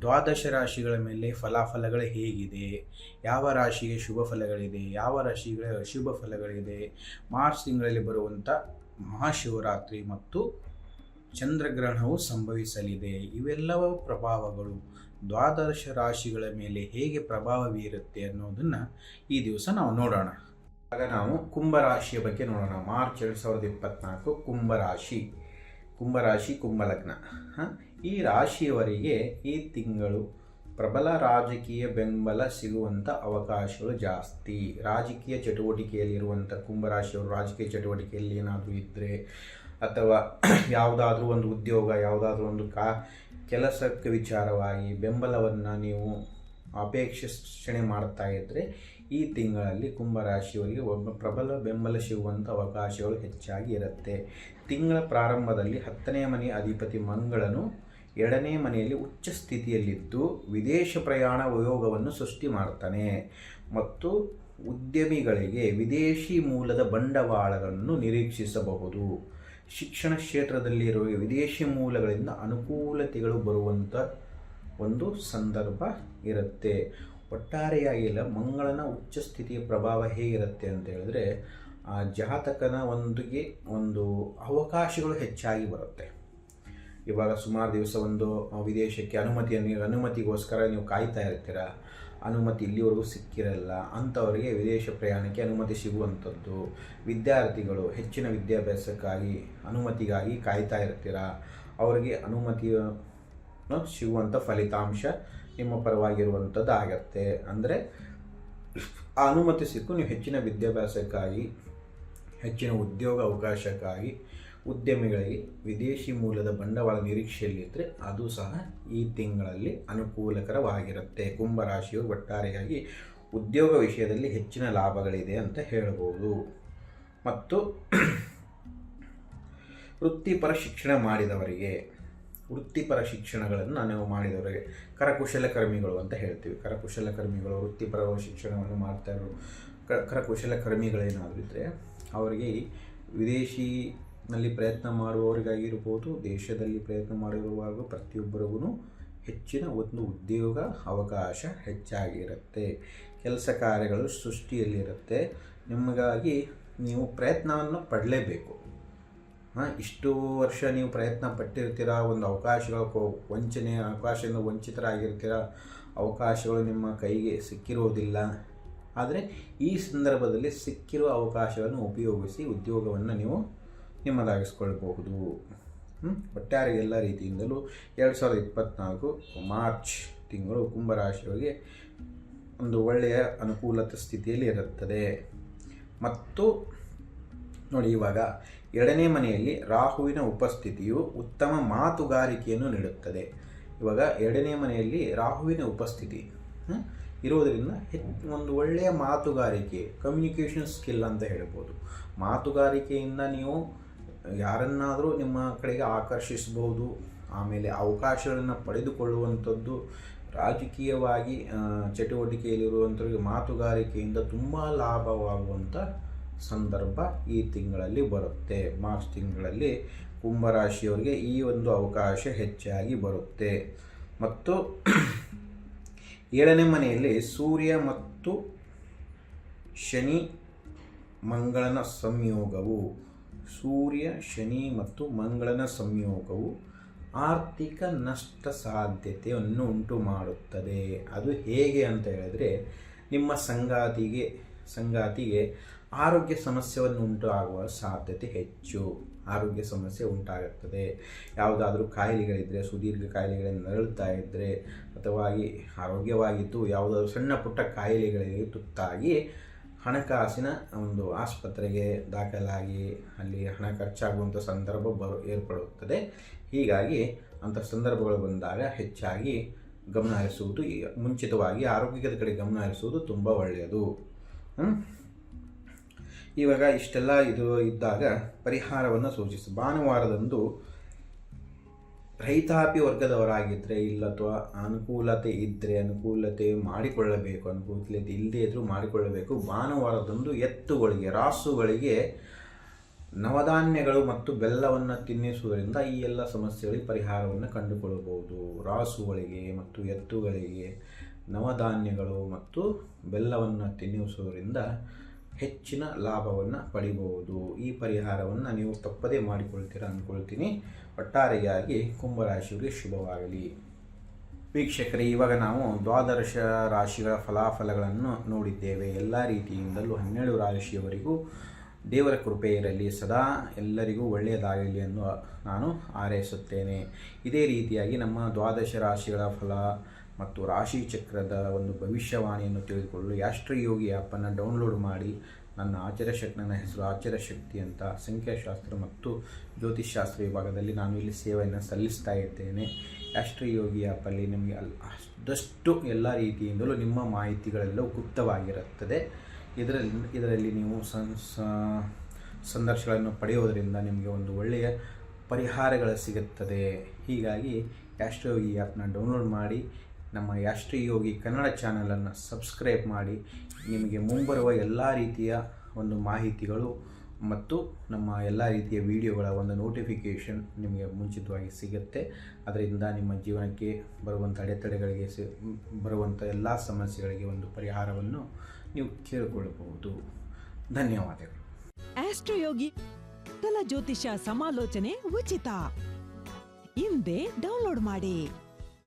ದ್ವಾದಶ ರಾಶಿಗಳ ಮೇಲೆ ಫಲಾಫಲಗಳು ಹೇಗಿದೆ? ಯಾವ ರಾಶಿಗೆ ಶುಭ ಫಲಗಳಿದೆ? ಯಾವ ರಾಶಿಗಳ ಅಶುಭ ಫಲಗಳಿದೆ? ಮಾರ್ಚ್ ತಿಂಗಳಲ್ಲಿ ಬರುವಂಥ ಮಹಾಶಿವರಾತ್ರಿ ಮತ್ತು ಚಂದ್ರಗ್ರಹಣವು ಸಂಭವಿಸಲಿದೆ. ಇವೆಲ್ಲವ ಪ್ರಭಾವಗಳು. ದ್ವಾದಶ ರಾಶಿಗಳ ಮೇಲೆ ಹೇಗೆ ಪ್ರಭಾವ ಬೀರುತ್ತೆ ಅನ್ನೋದನ್ನು ಈ ದಿವಸ ನಾವು ನೋಡೋಣ. ಆಗ ನಾವು ಕುಂಭರಾಶಿಯ ಬಗ್ಗೆ ನೋಡೋಣ. ಮಾರ್ಚ್ ಎರಡು ಸಾವಿರದ ಇಪ್ಪತ್ತ್ನಾಲ್ಕು ಕುಂಭರಾಶಿ ಕುಂಭರಾಶಿ ಕುಂಭಲಗ್ನ ಹ? ಈ ರಾಶಿಯವರಿಗೆ ಈ ತಿಂಗಳು ಪ್ರಬಲ ರಾಜಕೀಯ ಬೆಂಬಲ ಸಿಗುವಂಥ ಅವಕಾಶಗಳು ಜಾಸ್ತಿ. ರಾಜಕೀಯ ಚಟುವಟಿಕೆಯಲ್ಲಿರುವಂಥ ಕುಂಭರಾಶಿಯವರು ರಾಜಕೀಯ ಚಟುವಟಿಕೆಯಲ್ಲಿ ಏನಾದರೂ ಇದ್ದರೆ ಅಥವಾ ಯಾವುದಾದ್ರೂ ಒಂದು ಉದ್ಯೋಗ, ಯಾವುದಾದ್ರೂ ಒಂದು ಕಾ, ಕೆಲಸಕ್ಕೆ ವಿಚಾರವಾಗಿ ಬೆಂಬಲವನ್ನು ನೀವು ಅಪೇಕ್ಷಣೆ ಮಾಡ್ತಾ ಇದ್ದರೆ ಈ ತಿಂಗಳಲ್ಲಿ ಕುಂಭರಾಶಿಯವರಿಗೆ ಒಬ್ಬ ಪ್ರಬಲ ಬೆಂಬಲ ಸಿಗುವಂಥ ಅವಕಾಶಗಳು ಹೆಚ್ಚಾಗಿ ಇರುತ್ತೆ. ತಿಂಗಳ ಪ್ರಾರಂಭದಲ್ಲಿ ಹತ್ತನೇ ಮನೆಯ ಅಧಿಪತಿ ಮಂಗಳನು ಎರಡನೇ ಮನೆಯಲ್ಲಿ ಉಚ್ಚ ಸ್ಥಿತಿಯಲ್ಲಿದ್ದು ವಿದೇಶ ಪ್ರಯಾಣ ವಯೋಗವನ್ನು ಸೃಷ್ಟಿ ಮಾಡ್ತಾನೆ. ಮತ್ತು ಉದ್ಯಮಿಗಳಿಗೆ ವಿದೇಶಿ ಮೂಲದ ಬಂಡವಾಳಗಳನ್ನು ನಿರೀಕ್ಷಿಸಬಹುದು. ಶಿಕ್ಷಣ ಕ್ಷೇತ್ರದಲ್ಲಿರುವ ವಿದೇಶಿ ಮೂಲಗಳಿಂದ ಅನುಕೂಲತೆಗಳು ಬರುವಂಥ ಒಂದು ಸಂದರ್ಭ ಇರುತ್ತೆ. ಒಟ್ಟಾರೆಯಾಗಿ ಇಲ್ಲ ಮಂಗಳನ ಉಚ್ಚ ಸ್ಥಿತಿಯ ಪ್ರಭಾವ ಹೇಗಿರುತ್ತೆ ಅಂತ ಹೇಳಿದ್ರೆ, ಆ ಜಾತಕನ ಒಂದಿಗೆ ಒಂದು ಅವಕಾಶಗಳು ಹೆಚ್ಚಾಗಿ ಬರುತ್ತೆ. ಇವಾಗ ಸುಮಾರು ದಿವಸ ಒಂದು ವಿದೇಶಕ್ಕೆ ಅನುಮತಿಯನ್ನು ಅನುಮತಿಗೋಸ್ಕರ ನೀವು ಕಾಯ್ತಾ ಇರ್ತೀರ? ಅನುಮತಿ ಇಲ್ಲಿವರೆಗೂ ಸಿಕ್ಕಿರಲ್ಲ. ಅಂಥವರಿಗೆ ವಿದೇಶ ಪ್ರಯಾಣಕ್ಕೆ ಅನುಮತಿ ಸಿಗುವಂಥದ್ದು. ವಿದ್ಯಾರ್ಥಿಗಳು ಹೆಚ್ಚಿನ ವಿದ್ಯಾಭ್ಯಾಸಕ್ಕಾಗಿ ಅನುಮತಿಗಾಗಿ ಕಾಯ್ತಾ ಇರ್ತೀರ? ಅವರಿಗೆ ಅನುಮತಿಯ ಸಿಗುವಂಥ ಫಲಿತಾಂಶ ನಿಮ್ಮ ಪರವಾಗಿರುವಂಥದ್ದು ಆಗತ್ತೆ. ಅಂದರೆ ಆ ಅನುಮತಿ ಸಿಕ್ಕು ನೀವು ಹೆಚ್ಚಿನ ವಿದ್ಯಾಭ್ಯಾಸಕ್ಕಾಗಿ, ಹೆಚ್ಚಿನ ಉದ್ಯೋಗ ಅವಕಾಶಕ್ಕಾಗಿ ಉದ್ಯಮಿಗಳಿಗೆ ವಿದೇಶಿ ಮೂಲದ ಬಂಡವಾಳ ನಿರೀಕ್ಷೆಯಲ್ಲಿದ್ದರೆ ಅದು ಸಹ ಈ ತಿಂಗಳಲ್ಲಿ ಅನುಕೂಲಕರವಾಗಿರುತ್ತೆ. ಕುಂಭರಾಶಿಯು ಒಟ್ಟಾರೆಯಾಗಿ ಉದ್ಯೋಗ ವಿಷಯದಲ್ಲಿ ಹೆಚ್ಚಿನ ಲಾಭಗಳಿದೆ ಅಂತ ಹೇಳಬಹುದು ಮತ್ತು ವೃತ್ತಿಪರ ಶಿಕ್ಷಣ ಮಾಡಿದವರಿಗೆ, ವೃತ್ತಿಪರ ಶಿಕ್ಷಣಗಳನ್ನು ನಾವು ಮಾಡಿದವರಿಗೆ ಕರಕುಶಲಕರ್ಮಿಗಳು ಅಂತ ಹೇಳ್ತೀವಿ. ಕರಕುಶಲಕರ್ಮಿಗಳು ವೃತ್ತಿಪರ ಶಿಕ್ಷಣವನ್ನು ಮಾಡ್ತಾ ಇರೋ ಕರಕುಶಲಕರ್ಮಿಗಳೇನಾದರೂ ಇದ್ದರೆ ಅವರಿಗೆ ಈ ವಿದೇಶಿನಲ್ಲಿ ಪ್ರಯತ್ನ ಮಾಡುವವರಿಗಾಗಿರ್ಬೋದು, ದೇಶದಲ್ಲಿ ಪ್ರಯತ್ನ ಮಾಡಿರುವಾಗ ಪ್ರತಿಯೊಬ್ಬರಿಗೂ ಹೆಚ್ಚಿನ ಒಂದು ಉದ್ಯೋಗ ಅವಕಾಶ ಹೆಚ್ಚಾಗಿರುತ್ತೆ. ಕೆಲಸ ಕಾರ್ಯಗಳು ಸೃಷ್ಟಿಯಲ್ಲಿರುತ್ತೆ. ನಿಮಗಾಗಿ ನೀವು ಪ್ರಯತ್ನವನ್ನು ಪಡಲೇಬೇಕು. ಹಾಂ, ಇಷ್ಟು ವರ್ಷ ನೀವು ಪ್ರಯತ್ನ ಪಟ್ಟಿರ್ತೀರ, ಒಂದು ಅವಕಾಶಗಳ ವಂಚನೆ, ಅವಕಾಶದಿಂದ ವಂಚಿತರಾಗಿರ್ತೀರ, ಅವಕಾಶಗಳು ನಿಮ್ಮ ಕೈಗೆ ಸಿಕ್ಕಿರೋದಿಲ್ಲ. ಆದರೆ ಈ ಸಂದರ್ಭದಲ್ಲಿ ಸಿಕ್ಕಿರುವ ಅವಕಾಶವನ್ನು ಉಪಯೋಗಿಸಿ ಉದ್ಯೋಗವನ್ನು ನೀವು ನಿಮ್ಮದಾಗಿಸ್ಕೊಳ್ಬಹುದು? ಒಟ್ಟಾರೆ ಎಲ್ಲ ರೀತಿಯಿಂದಲೂ ಎರಡು ಸಾವಿರದ ಇಪ್ಪತ್ತ್ನಾಲ್ಕು ಮಾರ್ಚ್ ತಿಂಗಳು ಕುಂಭರಾಶಿಯವರಿಗೆ ಒಂದು ಒಳ್ಳೆಯ ಅನುಕೂಲತ ಸ್ಥಿತಿಯಲ್ಲಿ ಇರುತ್ತದೆ. ಮತ್ತು ನೋಡಿ ಇವಾಗ ಎರಡನೇ ಮನೆಯಲ್ಲಿ ರಾಹುವಿನ ಉಪಸ್ಥಿತಿಯು ಉತ್ತಮ ಮಾತುಗಾರಿಕೆಯನ್ನು ನೀಡುತ್ತದೆ. ಇವಾಗ ಎರಡನೇ ಮನೆಯಲ್ಲಿ ರಾಹುವಿನ ಉಪಸ್ಥಿತಿ ಇರುವುದರಿಂದ ಇರೋದರಿಂದ ಒಂದು ಒಳ್ಳೆಯ ಮಾತುಗಾರಿಕೆ ಕಮ್ಯುನಿಕೇಷನ್ ಸ್ಕಿಲ್ ಅಂತ ಹೇಳ್ಬೋದು. ಮಾತುಗಾರಿಕೆಯಿಂದ ನೀವು ಯಾರನ್ನಾದರೂ ನಿಮ್ಮ ಕಡೆಗೆ ಆಕರ್ಷಿಸಬಹುದು. ಆಮೇಲೆ ಅವಕಾಶಗಳನ್ನು ಪಡೆದುಕೊಳ್ಳುವಂಥದ್ದು ರಾಜಕೀಯವಾಗಿ ಚಟುವಟಿಕೆಯಲ್ಲಿರುವಂಥವ್ರಿಗೆ ಮಾತುಗಾರಿಕೆಯಿಂದ ತುಂಬ ಲಾಭವಾಗುವಂಥ ಸಂದರ್ಭ ಈ ತಿಂಗಳಲ್ಲಿ ಬರುತ್ತೆ. ಮಾರ್ಚ್ ತಿಂಗಳಲ್ಲಿ ಕುಂಭರಾಶಿಯವರಿಗೆ ಈ ಒಂದು ಅವಕಾಶ ಹೆಚ್ಚಾಗಿ ಬರುತ್ತೆ. ಮತ್ತು ಏಳನೇ ಮನೆಯಲ್ಲಿ ಸೂರ್ಯ ಮತ್ತು ಶನಿ ಮಂಗಳನ ಸಂಯೋಗವು. ಸೂರ್ಯ, ಶನಿ ಮತ್ತು ಮಂಗಳನ ಸಂಯೋಗವು ಆರ್ಥಿಕ ನಷ್ಟ ಸಾಧ್ಯತೆಯನ್ನು ಉಂಟು ಮಾಡುತ್ತದೆ ಅದು ಹೇಗೆ ಅಂತ ಹೇಳಿದ್ರೆ, ನಿಮ್ಮ ಸಂಗಾತಿಗೆ ಸಂಗಾತಿಗೆ ಆರೋಗ್ಯ ಸಮಸ್ಯೆಯನ್ನು ಉಂಟಾಗುವ ಸಾಧ್ಯತೆ ಹೆಚ್ಚು. ಆರೋಗ್ಯ ಸಮಸ್ಯೆ ಉಂಟಾಗುತ್ತದೆ. ಯಾವುದಾದ್ರೂ ಕಾಯಿಲೆಗಳಿದ್ದರೆ ಸುದೀರ್ಘ ಕಾಯಿಲೆಗಳನ್ನು ನರಳುತ್ತಾ ಇದ್ದರೆ ಅಥವಾ ಆರೋಗ್ಯವಾಗಿದ್ದು ಯಾವುದಾದ್ರೂ ಸಣ್ಣ ಪುಟ್ಟ ಕಾಯಿಲೆಗಳಿಗೆ ತುತ್ತಾಗಿ ಹಣಕಾಸಿನ ಒಂದು ಆಸ್ಪತ್ರೆಗೆ ದಾಖಲಾಗಿ ಅಲ್ಲಿ ಹಣ ಖರ್ಚಾಗುವಂಥ ಸಂದರ್ಭ ಬರು, ಏರ್ಪಡುತ್ತದೆ. ಹೀಗಾಗಿ ಅಂಥ ಸಂದರ್ಭಗಳು ಬಂದಾಗ ಹೆಚ್ಚಾಗಿ ಗಮನ ಹರಿಸುವುದು ಮುಂಚಿತವಾಗಿ ಆರೋಗ್ಯದ ಕಡೆ ಗಮನ ಹರಿಸುವುದು ತುಂಬ ಒಳ್ಳೆಯದು? ಇವಾಗ ಇಷ್ಟೆಲ್ಲ ಇದು ಇದ್ದಾಗ ಪರಿಹಾರವನ್ನು ಸೂಚಿಸಿ. ಭಾನುವಾರದಂದು ರೈತಾಪಿ ವರ್ಗದವರಾಗಿದ್ದರೆ ಇಲ್ಲ ಅಥವಾ ಅನುಕೂಲತೆ ಇದ್ದರೆ ಅನುಕೂಲತೆ ಮಾಡಿಕೊಳ್ಳಬೇಕು ಅನುಕೂಲತೆ ಇಲ್ಲದೇ ಇದ್ದರೂ ಮಾಡಿಕೊಳ್ಳಬೇಕು, ಭಾನುವಾರದಂದು ಎತ್ತುಗಳಿಗೆ, ರಾಸುಗಳಿಗೆ ನವಧಾನ್ಯಗಳು ಮತ್ತು ಬೆಲ್ಲವನ್ನು ತಿನ್ನಿಸುವುದರಿಂದ ಈ ಎಲ್ಲ ಸಮಸ್ಯೆಗಳಿಗೆ ಪರಿಹಾರವನ್ನು ಕಂಡುಕೊಳ್ಳಬಹುದು. ರಾಸುಗಳಿಗೆ ಮತ್ತು ಎತ್ತುಗಳಿಗೆ ನವಧಾನ್ಯಗಳು ಮತ್ತು ಬೆಲ್ಲವನ್ನು ತಿನ್ನಿಸುವುದರಿಂದ ಹೆಚ್ಚಿನ ಲಾಭವನ್ನು ಪಡಿಬಹುದು. ಈ ಪರಿಹಾರವನ್ನು ನೀವು ತಪ್ಪದೇ ಮಾಡಿಕೊಳ್ತೀರಾ ಅಂದ್ಕೊಳ್ತೀನಿ ಒಟ್ಟಾರೆಯಾಗಿ ಕುಂಭರಾಶಿಯವರಿಗೆ ಶುಭವಾಗಲಿ. ವೀಕ್ಷಕರೇ, ಇವಾಗ ನಾವು ದ್ವಾದಶ ರಾಶಿಗಳ ಫಲಾಫಲಗಳನ್ನು ನೋಡಿದ್ದೇವೆ. ಎಲ್ಲ ರೀತಿಯಿಂದಲೂ ಹನ್ನೆರಡು ರಾಶಿಯವರಿಗೂ ದೇವರ ಕೃಪೆ ಇರಲಿ. ಸದಾ ಎಲ್ಲರಿಗೂ ಒಳ್ಳೆಯದಾಗಲಿ ಎಂದು ನಾನು ಹಾರೈಸುತ್ತೇನೆ. ಇದೇ ರೀತಿಯಾಗಿ ನಮ್ಮ ದ್ವಾದಶ ರಾಶಿಗಳ ಫಲ ಮತ್ತು ರಾಶಿ ಚಕ್ರದ ಒಂದು ಭವಿಷ್ಯವಾಣಿಯನ್ನು ತಿಳಿದುಕೊಳ್ಳಲು ಯಾಷ್ಟ್ರಯೋಗಿ ಆ್ಯಪನ್ನು ಡೌನ್ಲೋಡ್ ಮಾಡಿ ನನ್ನ ಆಚಾರ್ಯಶಕ್ತಿ ನನ್ನ ಹೆಸರು ಆಚಾರ್ಯಶಕ್ತಿ ಅಂತ ಸಂಖ್ಯಾಶಾಸ್ತ್ರ ಮತ್ತು ಜ್ಯೋತಿಷ್ಶಾಸ್ತ್ರ ವಿಭಾಗದಲ್ಲಿ ನಾನು ಇಲ್ಲಿ ಸೇವೆಯನ್ನು ಸಲ್ಲಿಸ್ತಾ ಇದ್ದೇನೆ. ರಾಷ್ಟ್ರಯೋಗಿ ಆ್ಯಪಲ್ಲಿ ನಿಮಗೆ ಅಷ್ಟಷ್ಟು ಎಲ್ಲ ರೀತಿಯಿಂದಲೂ ನಿಮ್ಮ ಮಾಹಿತಿಗಳೆಲ್ಲವೂ ಗುಪ್ತವಾಗಿರುತ್ತದೆ. ಇದರಲ್ಲಿ ಇದರಲ್ಲಿ ನೀವು ಸಂದರ್ಶಗಳನ್ನು ಪಡೆಯುವುದರಿಂದ ನಿಮಗೆ ಒಂದು ಒಳ್ಳೆಯ ಪರಿಹಾರಗಳು ಸಿಗುತ್ತದೆ. ಹೀಗಾಗಿ ಯಾಸ್ಟ್ರಯೋಗಿ ಆ್ಯಪ್ನ ಡೌನ್ಲೋಡ್ ಮಾಡಿ ನಮ್ಮ ಯಾಸ್ಟ್ರಯೋಗಿ ಕನ್ನಡ ಚಾನಲನ್ನು ಸಬ್ಸ್ಕ್ರೈಬ್ ಮಾಡಿ ನಿಮಗೆ ಮುಂಬರುವ ಎಲ್ಲ ರೀತಿಯ ಒಂದು ಮಾಹಿತಿಗಳು ಮತ್ತು ನಮ್ಮ ಎಲ್ಲ ರೀತಿಯ ವಿಡಿಯೋಗಳ ಒಂದು ನೋಟಿಫಿಕೇಷನ್ ನಿಮಗೆ ಮುಂಚಿತವಾಗಿ ಸಿಗುತ್ತೆ. ಅದರಿಂದ ನಿಮ್ಮ ಜೀವನಕ್ಕೆ ಬರುವಂಥ ಅಡೆತಡೆಗಳಿಗೆ ಸಿ, ಬರುವಂಥ ಎಲ್ಲ ಸಮಸ್ಯೆಗಳಿಗೆ ಒಂದು ಪರಿಹಾರವನ್ನು ನೀವು ಕೇಳಿಕೊಳ್ಳಬಹುದು. ಧನ್ಯವಾದಗಳು. ಆಸ್ಟ್ರೋಯೋಗಿ ತಲ ಜ್ಯೋತಿಷ ಸಮಾಲೋಚನೆ ಉಚಿತ. ಹಿಂದೆ ಡೌನ್ಲೋಡ್ ಮಾಡಿ.